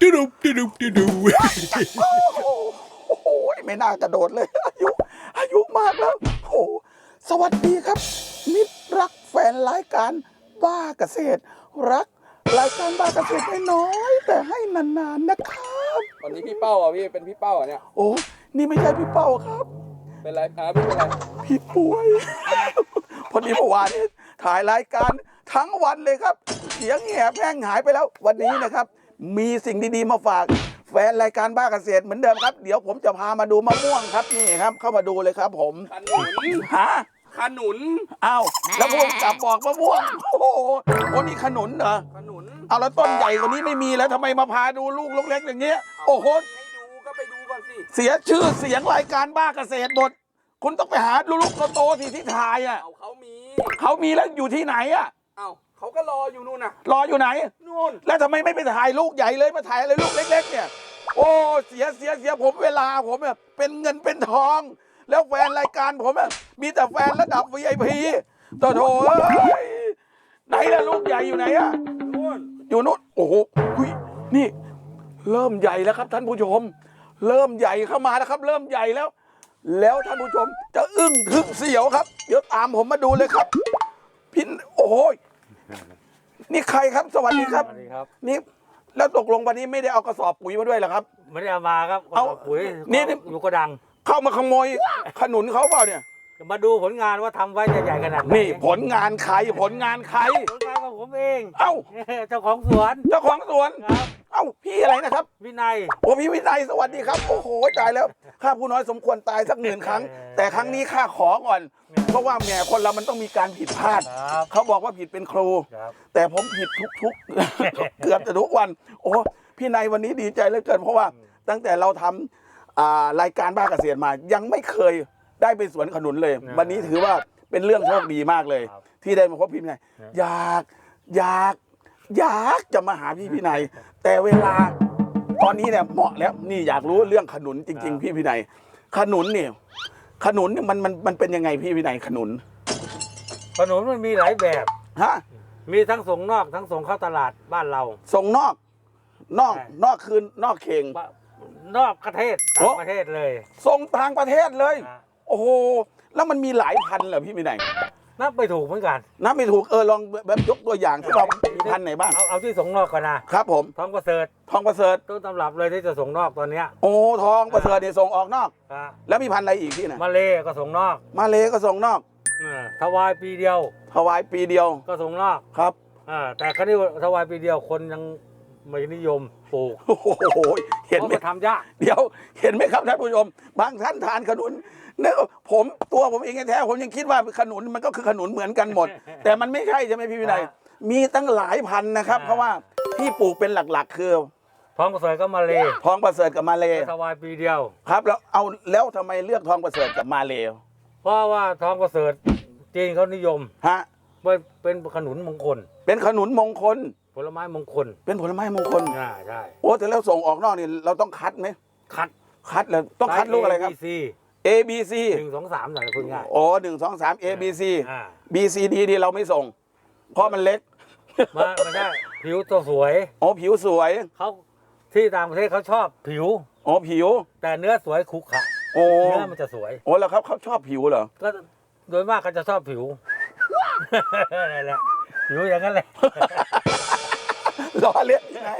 ดุดุดุดุดุดุโอ้โหโอ้โหไม่น่ากระโดดเลย อายุ อายุมากแล้วโอ้โหสวัสดีครับ มิตรรักแฟนรายการบ้าเกษตร รักรายการบ้าเกษตรน้อยๆแต่ให้นานๆนะครับวันนี้พี่เป้าอะพี่เป็นพี่เป้าอะเนี่ยโอ้นี่ไม่ใช่พี่เป้าครับ เป็นไรครับพี่เป็นไรพี่ป่วย พอดีเมื่อวานนี้ถ่ายรายการทั้งวันเลยครับเสียงแหบแห้งหายไปแล้ววันนี้นะครับ มีสิ่งดีๆมาฝาก แฟนรายการบ้าเกษตรเหมือนเดิมครับ เดี๋ยวผมจะพามาดูมะม่วงครับนี่ครับ เข้ามาดูเลยครับผมขนุนฮะขนุนอ้าวแล้วพวกกลับบอกมะม่วงโอ้โหโอ้นี่ขนุนเหรอขนุนเอาแล้วต้นใหญ่กว่านี้ไม่มีแล้วทำไมมาพาดูลูกเล็กๆอย่างเงี้ยโอ้โหให้ดูก็ไปดูก่อนสิเสียชื่อเสียงรายการบ้าเกษตรหมดคุณต้องไปหาลูกๆโตๆสิที่ถ่ายอะเอาเขามีเขามีแล้วอยู่ที่ไหนอะเอา เขาก็รออยู่นู่นน่ะรออยู่ไหน นู่นแล้วทำไมไม่ไปถ่ายลูกใหญ่เลยมาถ่ายอะไรลูกเล็ก ๆ เนี่ย โอ้เสียเสียเสียผมเวลาผมเนี่ยเป็นเงินเป็นทอง แล้วแฟนรายการผมอะมีแต่แฟนระดับ VIP ต่อโถเอ้ยไหนล่ะลูกใหญ่อยู่ไหนอะนู่นอยู่นู้นโอ้โหอุ๊ยนี่ เริ่มใหญ่แล้วครับท่านผู้ชม เริ่มใหญ่เข้ามาแล้วครับ เริ่มใหญ่แล้ว แล้วท่านผู้ชมจะอึ้งทึ่งเสียวครับ เดี๋ยวตามผมมาดูเลยครับ พินโอ้โห นี่ใครครับสวัสดีครับ สวัสดีครับ นี่แล้วตกลงวันนี้ไม่ได้เอากระสอบปุ๋ยมาด้วยเหรอครับ ไม่ได้เอามาครับเอากระสบปุ๋ยนี่นี่อยู่กระดัง เข้ามาขโมยขนุนเขาเปล่าเนี่ยจะมาดูผลงานว่าทำไว้จะใหญ่ขนาดไหนนี่ผลงานใครผลงานใครผลงานของผมเอง เอ้าเจ้าของสวน เจ้าของสวนครับ เอ้าพี่อะไรนะครับ วินัย โอ้พี่วินัยสวัสดีครับ โอ้โหตายแล้วข้าผู้น้อยสมควรตายสักหมื่นครั้ง แต่ครั้งนี้ข้าขอก่อน เพราะว่าแหมคนเรามันต้องมีการผิดพลาด ครับเขาบอกว่าผิดเป็นครู ครับ แต่ผมผิดทุกๆ เกือบจะทุกวัน โอ้พี่นายวันนี้ดีใจเหลือเกิน เพราะว่าตั้งแต่เราทำอ่ารายการบ้าเกษตรมา ยังไม่เคยได้ไปสวนขนุนเลยวันนี้ถือว่าเป็นเรื่องโชคดีมากเลย ครับที่ได้มาพบพี่นายอยากอยาก อยากจะมาหาพี่พี่นายแต่เวลาตอนนี้เนี่ยเหมาะแล้วนี่อยากรู้เรื่องขนุนจริง ๆ พี่พี่นายขนุนเนี่ยขนุนเนี่ยมันมันมันเป็นยังไงพี่พี่นายขนุนขนมมันมีหลายแบบ ฮะมีทั้งส่งนอกทั้งส่งเข้าตลาดบ้านเรา ส่งนอก นอกใช่ นอกคืนนอกเข่งบ้านอกประเทศโอ้ต่างประเทศเลยส่งต่างประเทศเลย นะโอ้โหแล้วมันมีหลายพันเหรอพี่มีไหน นับไปถูกเหมือนกัน นับไม่ถูกเออลองแบบยกตัวอย่างที่เรามีพันไหนบ้างเอาเอาที่ส่งนอกก่อนนะครับผมท้องประเสริฐทองประเสริฐต้นตำรับเลยที่จะส่งนอกตอนเนี้ยโอ้ทองประเสริฐเนี่ยส่งออกนอกครับแล้วมีพันอะไรอีกพี่นะมาเลก็ส่งนอกมาเลก็ส่งนอกเออถวายปีเดียวถวายปีเดียวก็ส่งนอกครับอ่าแต่ครั้นี้ถวายปีเดียวคนยังไม่นิยมปลูกโอ้โหเห็นเพราะไหม มันทำยาก เดี๋ยวเห็นไหมครับท่านผู้ชม บางท่านทานขนุนเนี่ยผมตัวผมเองแท้ๆผมยังคิดว่าขนุนมันก็คือขนุนเหมือนกันหมด แต่มันไม่ใช่ใช่ไหมพี่วินัยมีตั้งหลายพันนะครับ เพราะว่าที่ปลูกเป็นหลักๆ คือท้องประเสริฐก็มาเลทองประเสริฐกับมาเลถวายปีเดียว ครับแล้วเอาแล้วทำไมเลือกทองประเสริฐกับมาเลเพราะว่าท้องประเสริฐจีนเขานิยมฮะว่าเป็นขนุนมงคล เป็นขนุนมงคล ผลไม้มงคล เป็นผลไม้มงคลอ่าใช่โอ้แต่แล้วส่งออกนอกนี่เราต้องคัดไหมคัดคัดแล้วต้องคัดลูกอะไรครับซี A B C หนึ่งสองสามหน่อยพูดง่ายโอ้หนึ่งสองสาม A B C อ่า B C D นี่เราไม่ส่ง เพราะมันเล็ก มาไม่ได้ผิวตัวสวย โอ้ผิวสวยเขาที่ต่างประเทศเขาชอบผิว โอ้ผิว แต่เนื้อสวยขรุขระโอ้เนื้อมันจะสวย โอ้แล้วครับเขาชอบผิวเหรอ ก็โดยมากก็จะชอบผิว นั่นแหละผิวอย่างนั้นเลยล้อเล่นยังไง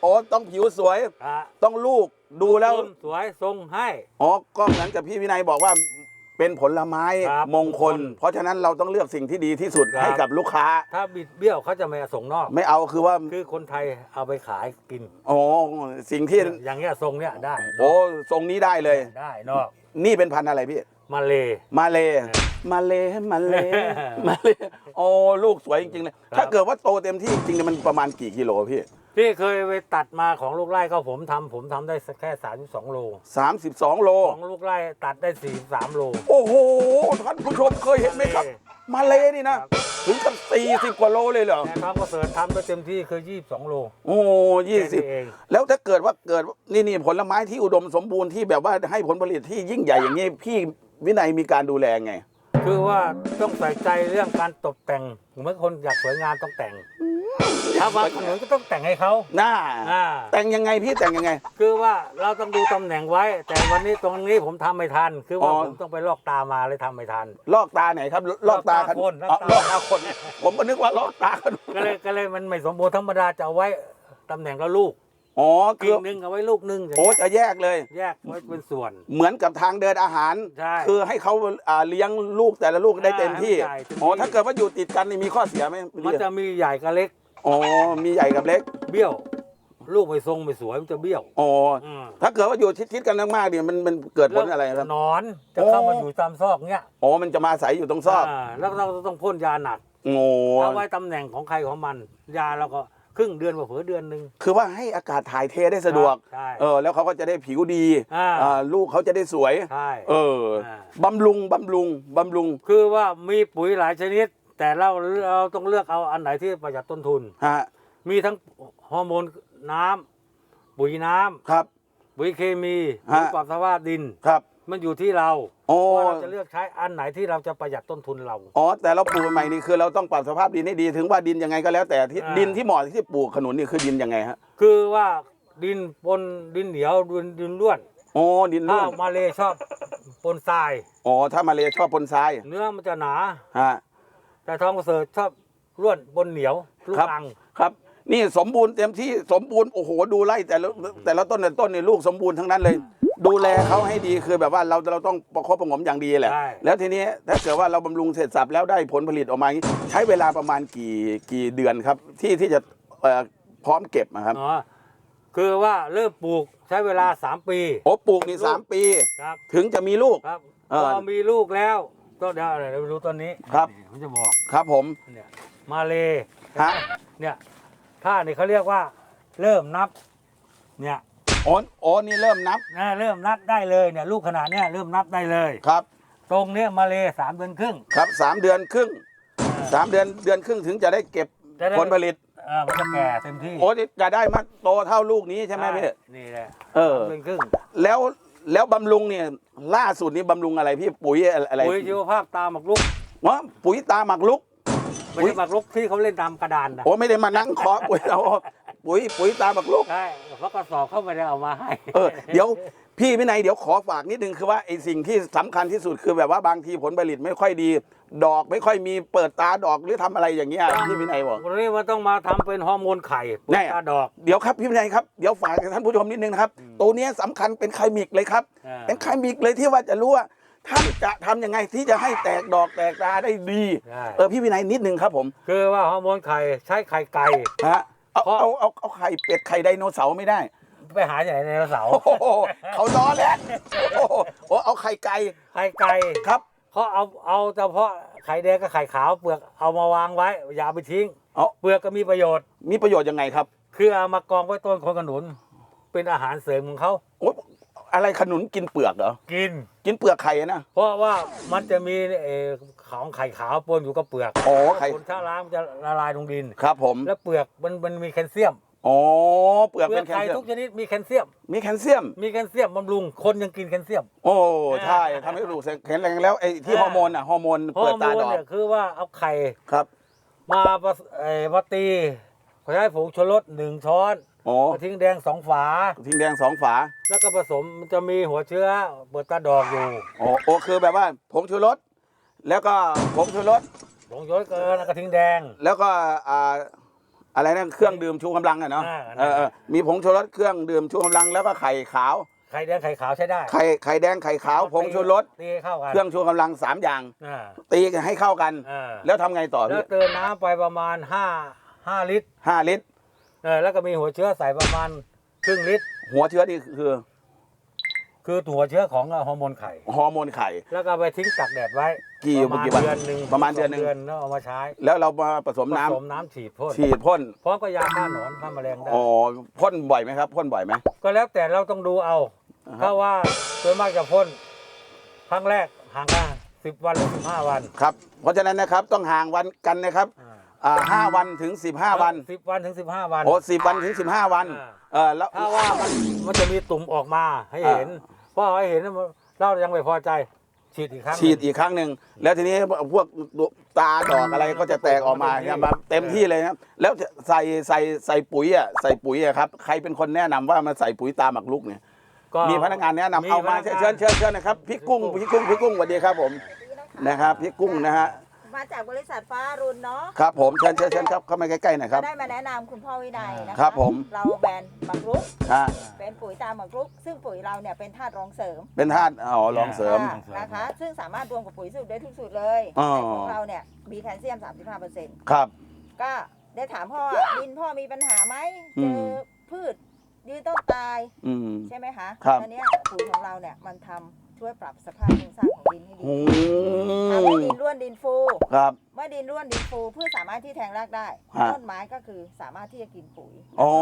โอ้ต้องผิวสวย อะต้องลูก ดูแล้วสวยทรงให้ อ๋อก็เหมือนกับพี่วินัยบอกว่าเป็นผลไม้ครับมงคล มงคล เพราะฉะนั้นเราต้องเลือกสิ่งที่ดีที่สุดครับให้กับลูกค้า ถ้าบิดเบี้ยวเขาจะไม่ส่งนอก ไม่เอาคือว่าคือคนไทยเอาไปขายกิน โอ้สิ่งที่อย่างเงี้ยทรงเนี้ยได้โอ้ทรงนี้ได้เลย ได้นอกนี่เป็นพันธุ์อะไรพี่ มาเล มาเลมาเลมาเลมาเลโอ้ลูกสวยจริงๆเลยครับ ถ้าเกิดว่าโตเต็มที่จริงๆเนี่ยมันประมาณกี่กิโลพี่ ที่เคยไปตัดมาของลูกไร่ก็ผมทำผมทำได้แค่32โล32 โล ของลูกไร่ตัดได้43โล โอ้โห ท่านผู้ชมเคยเห็นไหมครับ มาเลนี่นะ ถึงกับ40 กว่าโลเลยเหรอ แต่ท้องประเสริฐทำได้เต็มที่คือ22โล โอ้ยี่สิบแค่นี้เอง แล้วถ้าเกิดว่าเกิดนี่นี่ผลไม้ที่อุดมสมบูรณ์ที่แบบว่าให้ผลผลิตที่ยิ่งใหญ่อย่างนี้พี่วินัยมีการดูแลไง คือว่าต้องใส่ใจเรื่องการตกแต่งเหมือนคนอยากสวยงามต้องแต่งอืม ถ้าว่าขนุนก็ต้องแต่งให้เขาหน้าอ่าแต่งยังไงพี่แต่งยังไง คือว่าเราต้องดูตำแหน่งไว้ แต่วันนี้ตรงนี้ผมทำไม่ทัน คือว่าอ๋อ ผมต้องไปลอกตามาเลยทำไม่ทัน ลอกตาไหนครับ ลอกตาลอกตาคนอ๋อลลออกกตาตาคน ผมก็นึกว่าลอกตาขนุนก็เลยก็เลยมันไม่สมบูรณ์ธรรมดาจะเอาไว้ตำแหน่งละลูกอ๋อคืกิ่องหนึ่งเอาไว้ลูกหนึ่งอย่างโอ้เงี้ยจะแยกเลย แยกไว้เป็นส่วน เหมือนกับทางเดินอาหาร ใช่คือให้เขาอ่าเลี้ยงลูกแต่ละลูกได้เต็มที่ใช่เต็มที่อ๋อถ้าเกิดว่าอยู่ติดกันนี่มีข้อเสียไหมมันจะมีใหญ่กับเล็ก อ๋อมีใหญ่กับเล็กเบี้ยว ลูกไม่ทรงไม่สวยมันจะเบี้ยวอ๋ออืมถ้าเกิดว่าอยู่ชิดๆกันมากๆเนี่ยมันมันเกิดผลอะไรครับ หนอนจะเข้าโอ้มาอยู่ตามซอกเนี้ยอ๋อมันจะมาอาศัยอยู่ตรงซอกาแล้วเราต้องพ่นยาหนักโอ้เอาไว้ตำแหน่งของใครของมัน ยาเราก็ครึ่งเดือนกว่าเผือเดือนหนึ่งคือว่าให้อากาศถ่ายเทได้สะดวก ใช่ เออ แล้วเขาก็จะได้ผิวดีอ่า อ่าลูกเขาจะได้สวย ใช่ เอออ่าบำรุงบำรุงบำรุง คือว่ามีปุ๋ยหลายชนิด แต่เราเราต้องเลือกเอาอันไหนที่ประหยัดต้นทุน ฮะมีทั้งฮอร์โมนน้ำปุ๋ยน้ำครับ ปุ๋ยเคมีฮะ ปุ๋ยปรับสภาพดิน ครับมันอยู่ที่เราโอ้ว่าเราจะเลือกใช้อันไหนที่เราจะประหยัดต้นทุนเรา อ๋อแต่เราปลูกใหม่นี่คือเราต้องปรับสภาพดินให้ดีถึงว่าดินยังไงก็แล้วแต่ที่อ่า ดินที่เหมาะที่ปลูกขนุนนี่คือดินยังไงฮะคือว่าดินปนดินเหนียวดินดินร่วนโอ้ดินถ้าร่วนมาเลยชอบปนทราย อ๋อถ้ามาเลยชอบปนทรายเนื้อมันจะหนา ฮะ แต่ทองประเสริฐชอบร่วนปนเหนียวลูกครับรัง ครับ นี่สมบูรณ์เต็มที่สมบูรณ์โอ้โหดูไล่แต่ละแต่ละต้นแต่ละต้นนี่ลูกสมบูรณ์ทั้งนั้นเลย ดูแลเขาให้ดีคือแบบว่าเราเราต้องประคบประหงมอย่างดีแหละ ใช่ แล้วทีนี้ถ้าเกิดว่าเราบำรุงเสร็จสับแล้วได้ผลผลิตออกมาอย่างนี้ใช้เวลาประมาณกี่กี่เดือนครับ ที่ที่จะเอ่อพร้อมเก็บนะครับอ๋อคือว่าเริ่มปลูกใช้เวลา 3 ปีโอ้ปลูกนี่สามปี ครับถึงจะมีลูก ครับเอพออมีลูกแล้ว ก็เดี๋ยวอะไรเดี๋ยวไปดูต้นนี้ครับนี่ผมจะบอกครับผม เนี่ยมาเลยฮะ เนี่ยท่านี่เขาเรียกว่าเริ่มนับ เนี่ยอ๋ออ๋อนี่เริ่มนับนะเริ่มนับได้เลยเนี่ยลูกขนาดเนี้ยเริ่มนับได้เลย ครับ ตรงเนี้ยมาเลยสามเดือนครึ่ง ครับสามเดือนครึ่งสามเดือนเดือนครึ่งถึงจะได้เก็บจะได้ ผลผลิต เออมันจะแก่เต็มที่โอ้นี่จะได้มาโตเท่าลูกนี้ใช่ไหมพี่นี่แหละเออสามเดือนครึ่งแล้ว แล้วบำรุงเนี่ยล่าสุดนี้บำรุงอะไรพี่ปุ๋ยอะไรปุ๋ยชีวภาพตาหมักลุกวะปุ๋ยตาหมักลุกไม่ใช่หมักลุกที่เขาเล่นตามกระดานนะโอ้ไม่ได้มานั่งเคาะปุ๋ยเรา ปุ๋ยปุ๋ยตาหมักลุกใช่เพราะกระสอบเข้าไม่ได้เอามาให้เออเดี๋ยวพี่วินัยเดี๋ยวขอฝากนิดนึงคือว่าไอ้สิ่งที่สำคัญที่สุดคือแบบว่าบางทีผลผลิตไม่ค่อยดี ดอกไม่ค่อยมีเปิดตาดอกหรือทำอะไรอย่างเงี้ยพี่วินัยบอก วันนี้มันต้องมาทำเป็นฮอร์โมนไข่ปุ๋แน่ ยตาดอก เดี๋ยวครับพี่วินัยครับเดี๋ยวฝากท่านผู้ชมนิดนึงนะครับตัวเนี้ยสำคัญเป็นไคมิกเลยครับ อ่า เป็นไคมิกเลยที่ว่าจะรู้ว่าท่านจะทำยังไงที่จะให้แตกดอกแตกตาได้ดี ใช่เออพี่วินัยนิดนึงครับผมคือว่าฮอร์โมนไข่ใช้ไข่ไก่ ฮะ เอาเพราะเอาเอาเอาไข่เป็ดไข่ไดโนเสาร์ไม่ได้ ไปหาจากไหนในเสาร์โอ้โหเขาล้อเล่นโอ้โหโอ้เอาไข่ไก่ไข่ไก่ครับเขาเอาเอาเฉพาะไข่แดงกับไข่ขาวเปลือกเอามาวางไว้ อย่าเอาไปทิ้งเอาเปลือกก็มีประโยชน์ มีประโยชน์ยังไงครับ คือเอามากองไว้ต้นคนขนุน เป็นอาหารเสริมของเขาโอ้อะไรขนุนกินเปลือกเหรอกินกินเปลือกไข่นะเพราะว่ามันจะมีเอ่อ ของไข่ขาวปนอยู่กับเปลือกอ๋อไข่คนถ้าล้างมันจะละลายลงดิน ครับผม แล้วเปลือกมันมันมีแคลเซียมอ๋อ เปลือกเปลืเป็อกนแคลไข่เซียทุม กชนิดมีแคลเซียม มีแคลเซียม มีแคลเซียมบำรุงคนยังกินแคลเซียม โอ้ ใช่ทำให้กระดูกแข็งแรงแล้วไอ้ที่ฮอร์โมนอะ ฮอร์โมนฮอเปิดร์โมตานดอก เนี่ยคือว่าเอาไข่ครับ มาผสเอ่อมาตีใช้ผงชูรสหนึ่งช้อนอ๋อกระทิงแดงสองฝา ทิ้งแดงสองฝา แล้วก็ผสมมันจะมีหัวเชื้อเปิดตาดอกอยู่โอ้โอ้คือแบบว่าผงชูรส แล้วก็ผงชูรสผงชูรสเกินกระทิงแดง แล้วก็อ่าอะไรนะเครื่องดื่มชูกำลังอะเนาะอ่าเออเออมีผงชูรสเครื่องดื่มชูกำลังแล้วก็ไข่ขาวไข่แดงไข่ขาวใช้ได้ไข่ไข่แดงไข่ขาวผงชูรสตีให้เข้ากันเครื่องชูกำลังสามอย่างอ่าตีให้เข้ากัน อ่าแล้วทำไงต่อแล้พี่วเติมน้ำไปประมาณห้าห้าลิตรห้าลิตร เออแล้วก็มีหัวเชื้อใส่ประมาณครึ่งลิตร หัวเชื้อนี่คือ คือหัวเชื้อของฮอร์โมนไข่ ฮอร์โมนไข่ แล้วก็ไปทิ้งตากแดดไว้กี่ประมาณกี่วันเดือนหนึ่งประมาณเดือนหนึ่งสเดือนแล้วเอามาใช้แล้วเรามาผสมผน้ำสมน้ำฉีดพ่นฉีดพ่นพร้อมกับยาฆ่าหนอนฆ่าแมลงได้อ๋อพ่นบ่อยไหมครับพ่นบ่อยไหมก็แล้วแต่เราต้องดูเอาอ่าฮะถ้าว่าโดยมากจะพ่นครั้งแรกห่างกันสิบวันหรือสิบห้าวันครับ เพราะฉะนั้นนะครับต้องห่างวันกันนะครับอ่าอ่าห้าวันถึงสิบห้าวันสิบวันถึงสิบห้าวัน โอ้สิบวันถึงสิบห้าวันอ่า เออแล้ว ถ้าว่ามันมันจะมีตุ่มออกมาให้เห็นเพราะให้เห็นเรายังไม่พอใจฉีดอีกครั้งฉีดอีกครั้งหนึ่งแล้วทีนี้พวกตาดอกอะไรก็จะแตกออกมาเนี่ยมาเต็มที่เลยนะแล้วใส่ใส่ใส่ปุ๋ยอะใส่ปุ๋ยอะครับใครเป็นคนแนะนำว่ามาใส่ปุ๋ยตาหมักลุกเนี่ยก็มีพนักงานแนะนำเอามาพนักงนเชิญเชิญเชิญนะครับพี่กุ้งพี่กุ้งพี่กุ้งสวัสดีครับผมนะครับพี่กุ้งนะฮะ มาจากบริษัทฟ้ารุ่นเนาะครับผมเชิญเชิญเชิญครับเข้ามาใกล้ๆหน่อยคก็รับ ได้มาแนะนำคุณพ่อวินัยนะคะครับผม เราแบรนด์หมักรุก ฮะเป็นปุ๋ยตามหมักรุก ซึ่งปุ๋ยเราเนี่ยเป็นธาตุรองเสริมเป็นธาตุอ๋อรองเสริมค่ะนะคะ ซึ่งสามารถรวมกับปุ๋ยสูตรได้ทุกสูตรเลยอ๋อ แต่ของเราเนี่ยมีแคลเซียม 35%ครับ ก็ได้ถามพ่อดินพ่อมีปัญหาไหมอืเจม อพืชยืนต้นตาย อืม ใช่ไหมคะครับ ตอนเนี้ยปุ๋ยของเราเนี่ยมันทำ ช่วยปรับสภาพโครงสร้างของดินให้ดีโอ้ทำให้ดินร่วนดินฟู ครับ เมื่อดินร่วนดินฟูพืชสามารถที่แทงรากได้ ฮะต้นไม้ก็คือสามารถที่จะกินปุ๋ยอ๋อ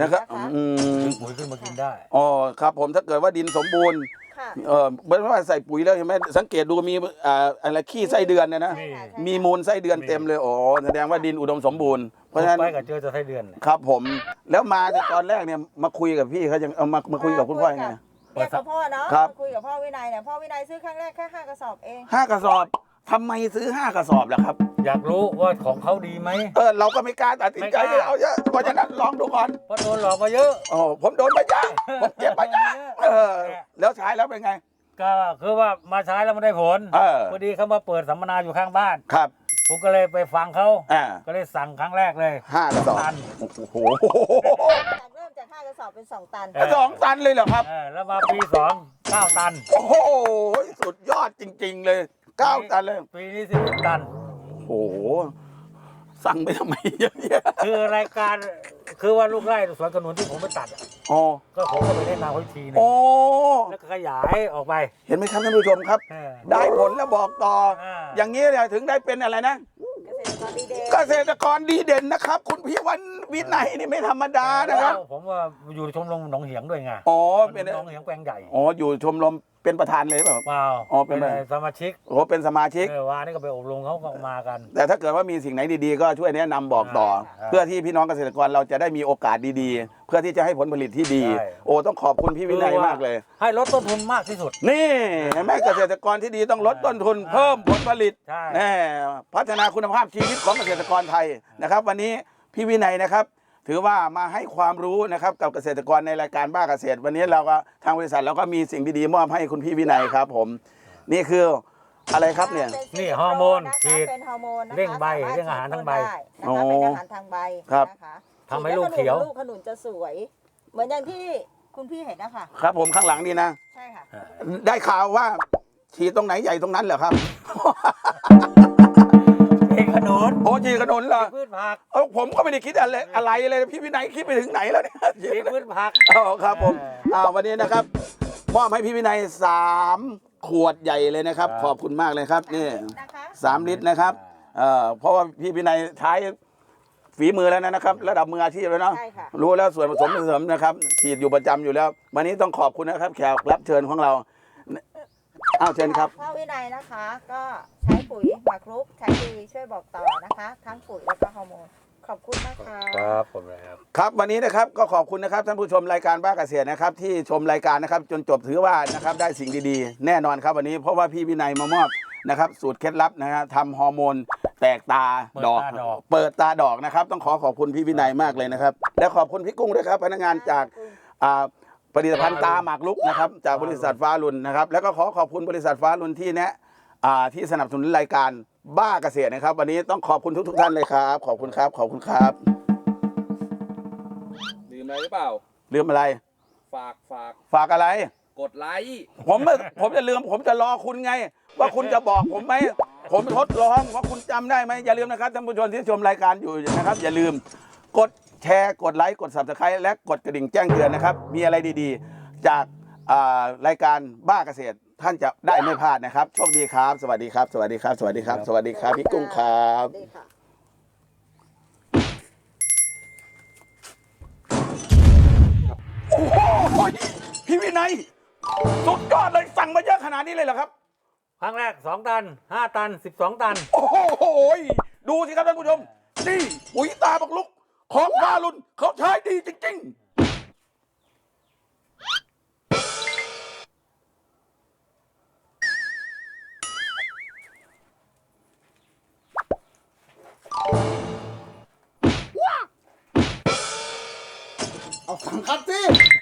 นะครับอืมปุ๋ยขึ้นมากินได้ อ๋อครับผมถ้าเกิดว่าดินสมบูรณ์ ค่ะ เออไม่ว่าใส่ปุ๋ยแล้วใช่ไหมสังเกตดูมีอ่าอะไรขี้ไส้เดือนเนี่ยนะใช่ค่ะใช่ค่ะ มีมูลไส้เดือนเต็มเลยอ๋อแสดงว่าดินอุดมสมบูรณ์เพราะฉะนั้น ไปกับเจอจะไส้เดือนเนี่ยครับผมแล้วมาตอนแรกเนี่ยมาคุยกับพี่เขายังเอามามาคุยกับคุณพ่อยังไง เนี่ยกับพ่อเนาะครับ คุยกับพ่อวินัยเนี่ยพ่อวินัยซื้อครั้งแรกแค่ห้ากระสอบเอง ห้ากระสอบทำไมซื้อห้ากระสอบล่ะครับ อยากรู้ว่าของเขาดีไหม เออเราก็ไม่กล้าตัดสินใจไม่กล้า เอาเยอะเพราะฉะนั้นลองดูก่อนเพราะโดนหลอกมาเยอะ โอ้ผมโดนมาเยอะผมเจ็บมาเยอะเออ แล้วใช้แล้วเป็นไง ก็คือว่ามาใช้แล้วมันได้ผลเออ พอดีเขามาเปิดสัมมนาอยู่ข้างบ้าน ครับ ผมก็เลยไปฟังเขาอ่า ก็เลยสั่งครั้งแรกเลยห้ากระสอบตันโอ้โห สอบเป็นสองตันเออสองตันเลยเหรอครับ เออแล้วมาปีสองเก้าตัน โอ้โหสุดยอดจริง ๆ เลยเก้าตันเลย ปีนี้สิบตัน โอ้โห สั่งไปทำไมเยอะแยะคือรายการคือว่าลูกไร่สวนขนุนที่ผมไปตัดอะอ๋อก็ผมก็ไปแนะนำเขาอีกทีหนึงโอ้แล้วก็ขยายออกไปเห็นไหมครับท่านผู้ชมครับ เออได้ผลแล้วบอกต่อ อ่าอย่างนี้เนี่ยถึงได้เป็นอะไรนะ เกษตรกรดีเด่นเกษตรกรดีเด่นนะครับ คุณพี่วันวินัยนี่ไม่ธรรมดานะครับแล้วผมว่าอยู่ชมรมหนองเหียงด้วยไงอ๋อเป็นหนองเหียงแปลงใหญ่อ๋ออยู่ชมรม เป็นประธานเลยหรือเปล่า เปล่าอ๋อเป็นไง สมาชิกโอ้เป็นสมาชิก เออวานนี่ก็ไปอบรมเขาก็มากัน แต่ถ้าเกิดว่ามีสิ่งไหนดีๆ ก็ช่วยแนะนำบอกต่อ อ่าเพื่อที่พี่น้องเกษตรกรเราจะได้มีโอกาสดีๆ เพื่อที่จะให้ผลผลิตที่ดี ใช่ โอ้ต้องขอบคุณพี่วินัยมากเลย ให้ลดต้นทุนมากที่สุด นี่เห็นไหมเกษตรกรที่ดีต้องลดต้นทุนอ่าเพิ่มผลผลิตใช่ แน่พัฒนาคุณภาพชีวิตของเกษตรกรไทยนะครับ วันนี้พี่วินัยนะครับ ถือว่ามาให้ความรู้นะครับกับเกษตรกรในรายการบ้าเกษตร วันนี้เราก็ทางบริษัทเราก็มีสิ่งดีๆมอบให้คุณพี่วินัยครับ ผม นี่คืออะไรครับเนี่ย นี่ฮอร์โมนนะคะฉีดเป็นฮอร์โมนนะคะเร่งใบสมถเร่งอาหารทั้งใบได้นะคะเป็นอาหารทางใบครับนะคะทำให้ลูกเขียวลูกขนุนจะสวย เหมือนอย่างที่คุณพี่เห็นนะคะครับ ผมข้างหลังนี่นะ ใช่ค่ะ ได้ข่าวว่าฉีดตรงไหนใหญ่ตรงนั้นเหรอครับเอกขนุน โอ้ฉีดขนุนเหรอพืชผักเอ้าผมก็ไม่ได้คิดอะไรอะไรเลยพี่วินัยคิดไปถึงไหนแล้วเนี่ยมีพืชผักอ๋อครับผมเอออ่าวันนี้นะครับมอบให้พี่วินัยสามขวดใหญ่เลยนะครับครับขอบคุณมากเลยครับนี่นะคะสามลิตรนะครับเอ่อเพราะว่าพี่วินัยใช้ฝีมือแล้วนะครับ ระดับมืออาชีพแล้วเนาะใช่ค่ะรู้แล้วส่วนผสมเสริมนะครับฉีดอยู่ประจำอยู่แล้ว วันนี้ต้องขอบคุณนะครับ แขกรับเชิญของเราอ้าวเชิญครับพ่อวินัยนะคะ ก็ใช้ ปุ๋ยหมักรุกใช้ดีช่วยบอกต่อนะคะ ทั้งปุ๋ยแล้วก็ฮอร์โมน ขอบคุณนะคะ ครับผมนะครับ ครับวันนี้นะครับก็ขอบคุณนะครับท่านผู้ชมรายการบ้าเกษตรนะครับที่ชมรายการนะครับจนจบถือว่านะครับได้สิ่งดีๆ แน่นอนครับวันนี้เพราะว่าพี่วินัยมามอบนะครับสูตรเคล็ดลับนะฮะทำฮอร์โมนแตกตาดอก เปิดตาดอก เปิดตาดอกนะครับ ต้องขอขอบคุณพี่วินัยมากเลยนะครับ และขอบคุณพี่กุ้งด้วยครับพนักงานจากอ่าผลิตภัณฑ์ตาหมากลุกนะครับจากบริษัทฟ้ารุนนะครับแล้วก็ขอขอบคุณบริษัทฟ้ารุนที่แนะ อ่าที่สนับสนุนรายการบ้าเกษตรนะครับ วันนี้ต้องขอบคุณทุก ๆ ท่านเลยครับ ขอบคุณครับ ขอบคุณครับ ลืมอะไรหรือเปล่า ลืมอะไร ฝากฝากฝากอะไร กดไลค์ผมไม่ผมจะลืม ผมจะรอคุณไง ว่าคุณจะบอกผมไหมผมทดลองว่าคุณจำได้ไหมอย่าลืมนะครับท่านผู้ชมที่ชมรายการอยู่นะครับ อย่าลืมกดแชร์กดไลค์กด subscribe และกดกระดิ่งแจ้งเตือนนะครับ มีอะไรดีๆ จากอ่ารายการบ้าเกษตร ท่านจะได้ไม่พลาดนะครับโชคดีครับ สวัสดีครับ สวัสดีครับ สวัสดีครับ สวัสดีครับพี่กุ้งครับ ดีค่ะโอ้โหพี่วินัยสุดยอดเลยสั่งมาเยอะขนาดนี้เลยเหรอครับ ครั้งแรก 2 ตัน 5 ตัน 12 ตัน โอ้โหดูสิครับท่านผู้ชมนี่ปุ๋ยตาบักลุก ของฟารุนเขาใช้ดีจริง ๆ